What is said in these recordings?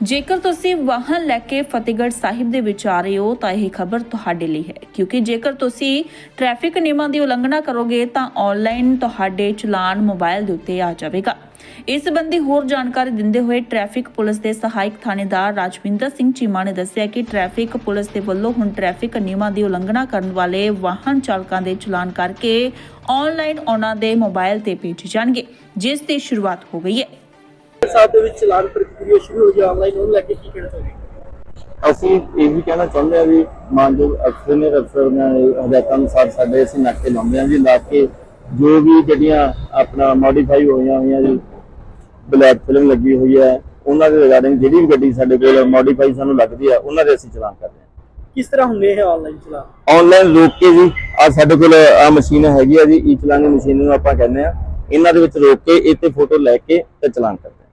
ਜੇਕਰ ਤੁਸੀਂ ਵਾਹਨ ਲੈ ਕੇ ਫਤਿਹਗੜ੍ਹ ਸਾਹਿਬ ਦੇ ਵਿੱਚ ਆ ਰਹੇ ਹੋ ਤਾਂ ਇਹ ਖਬਰ ਤੁਹਾਡੇ ਲਈ ਹੈ, ਕਿਉਂਕਿ ਜੇਕਰ ਤੁਸੀਂ ਟ੍ਰੈਫਿਕ ਨਿਯਮਾਂ ਦੀ ਉਲੰਘਣਾ ਕਰੋਗੇ ਤਾਂ ਆਨਲਾਈਨ ਤੁਹਾਡੇ ਚਲਾਨ ਮੋਬਾਈਲ ਦੇ ਉੱਤੇ ਆ ਜਾਵੇਗਾ। ਇਸ ਸੰਬੰਧੀ ਹੋਰ ਜਾਣਕਾਰੀ ਦਿੰਦੇ ਹੋਏ ਟ੍ਰੈਫਿਕ ਪੁਲਿਸ ਦੇ ਸਹਾਇਕ ਥਾਣੇਦਾਰ ਰਾਜਵਿੰਦਰ ਸਿੰਘ ਚੀਮਾ ਨੇ ਦੱਸਿਆ ਕਿ ਟ੍ਰੈਫਿਕ ਪੁਲਿਸ ਦੇ ਵੱਲੋਂ ਹੁਣ ਟ੍ਰੈਫਿਕ ਨਿਯਮਾਂ ਦੀ ਉਲੰਘਣਾ ਕਰਨ ਵਾਲੇ ਵਾਹਨ ਚਾਲਕਾਂ ਦੇ ਚਲਾਨ ਕਰਕੇ ਆਨਲਾਈਨ ਉਹਨਾਂ ਦੇ ਮੋਬਾਈਲ ਤੇ ਭੇਜੇ ਜਾਣਗੇ, ਜਿਸ ਦੀ ਸ਼ੁਰੂਆਤ ਹੋ ਗਈ ਹੈ। ਸਾਹਿਬ ਦੇ ਵਿੱਚ ਚਲਾਨ ਪ੍ਰਕਿਰਿਆ ਸ਼ੁਰੂ ਹੋ ਗਈ ਆਨਲਾਈਨ ਉਹਨੂੰ ਲੈ ਕੇ ਕੀ ਕਹਿਣਾ ਚਾਹੁੰਦੇ ਅਸੀਂ ਇਹ ਵੀ ਕਹਿਣਾ ਚਾਹੁੰਦੇ ਹਾਂ ਵੀ ਮਾਨਯੋਗ ਅਫਸਰ ਨੇ ਅਫਸਰ ਨੇ ਹਦਾਇਤਾਂ ਅਨੁਸਾਰ ਸਾਡੇ ਅਸੀਂ ਨਾਕੇ ਲਾਉਂਦੇ ਹਾਂ ਜੀ ਲਾ ਕੇ ਜੋ ਵੀ ਗੱਡੀਆਂ ਆਪਣਾ ਮੋਡੀਫਾਈ ਹੋਈਆਂ ਹੋਈਆਂ ਜੀ ਬਲੈਕ ਫਿਲਮ ਲੱਗੀ ਹੋਈ ਹੈ ਉਹਨਾਂ ਦੇ ਰਿਗਾਰਡਿੰਗ ਜਿਹੜੀ ਵੀ ਗੱਡੀ ਸਾਡੇ ਕੋਲ ਮੋਡੀਫਾਈ ਸਾਨੂੰ ਲੱਗਦੀ ਹੈ ਉਹਨਾਂ ਦੇ ਅਸੀਂ ਚਲਾਨ ਕਰਦੇ ਹਾਂ। ਕਿਸ ਤਰ੍ਹਾਂ ਹੁੰਦੇ ਇਹ ਆਨਲਾਈਨ ਚਲਾਨ? ਆਨਲਾਈਨ ਰੋਕ ਕੇ ਜੀ ਆ ਸਾਡੇ ਕੋਲ ਆ ਮਸ਼ੀਨ ਹੈਗੀ ਆ ਜੀ ਈ ਚਲਾਨ ਦੀ ਮਸ਼ੀਨ ਨੂੰ ਆਪਾਂ ਕਹਿੰਦੇ ਆ ਇਹਨਾਂ ਦੇ ਵਿੱਚ ਰੋਕ ਕੇ ਇਹ ਤੇ ਫੋਟੋ ਲੈ ਕੇ ਤੇ ਚਲਾਨ ਕਰਦੇ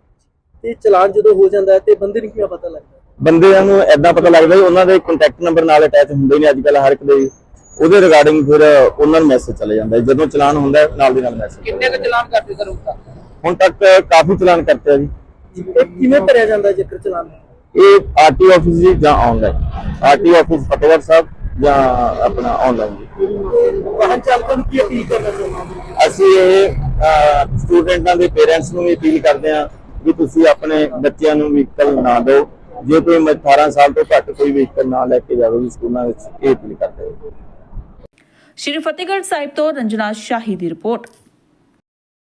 ਤੇ ਚਲਾਨ ਜਦੋਂ ਹੋ ਜਾਂਦਾ ਹੈ ਤੇ ਬੰਦੇ ਨੂੰ ਕਿਵੇਂ ਪਤਾ ਲੱਗਦਾ? ਬੰਦਿਆਂ ਨੂੰ ਐਦਾਂ ਪਤਾ ਲੱਗਦਾ ਵੀ ਉਹਨਾਂ ਦੇ ਕੰਟੈਕਟ ਨੰਬਰ ਨਾਲ ਅਟੈਚ ਹੁੰਦੇ ਨੇ ਅੱਜ ਕੱਲ ਹਰ ਇੱਕ ਦੇ। ਉਹਦੇ ਰਿਗਾਰਡਿੰਗ ਫਿਰ ਉਹਨਾਂ ਨੂੰ ਮੈਸੇਜ ਚਲੇ ਜਾਂਦਾ ਹੈ। ਜਦੋਂ ਚਲਾਨ ਹੁੰਦਾ ਹੈ, ਨਾਲ ਦੀ ਨਾਲ ਮੈਸੇਜ ਕਿੰਨੇ ਕੁ ਚਲਾਨ ਕਰਦੇ ਸਰ ਹੁਣ ਹੁਣ ਤੱਕ ਕਾਫੀ ਚਲਾਨ ਕਰਤੇ ਆ ਜੀ। ਇਹ ਕਿਵੇਂ ਭਰਿਆ ਜਾਂਦਾ ਹੈ ਜੇਕਰ ਚਲਾਨ? ਇਹ ਆਰਟੀ ਆਫਿਸ ਜੀ ਜਾਂ online RT office Fatehgarh Sahib ਜਾਂ ਆਪਣਾ ਆਨਲਾਈਨ ਜੀ। ਵਾਹਨ ਚਾਲਕਾਂ ਨੂੰ ਕੀ ਅਪੀਲ ਕਰਨਾ ਚਾਹੁੰਦੇ ਅਸੀਂ ਇਹ ਸਟੂਡੈਂਟਾਂ ਦੇ ਪੇਰੈਂਟਸ ਨੂੰ ਵੀ ਅਪੀਲ ਕਰਦੇ ਹਾਂ ਵੀ ਤੁਸੀਂ ਆਪਣੇ ਬੱਚਿਆਂ ਨੂੰ ਵਹੀਕਲ ਨਾ ਦਿਓ। ਜੇ ਕੋਈ ਮ- 18 ਸਾਲ ਤੋਂ ਘੱਟ ਕੋਈ ਵਹੀਕਲ ਨਾ ਲੈ ਕੇ ਜਾਵੇ ਸਕੂਲਾਂ ਵਿੱਚ ਇਹ ਅਪੀਲ ਕਰਦੇ ਹਾਂ। ਸ਼੍ਰੀ ਫਤਿਹਗੜ੍ਹ ਸਾਹਿਬ ਤੋਂ ਰੰਜਨਾ ਸ਼ਾਹੀ ਦੀ ਰਿਪੋਰਟ।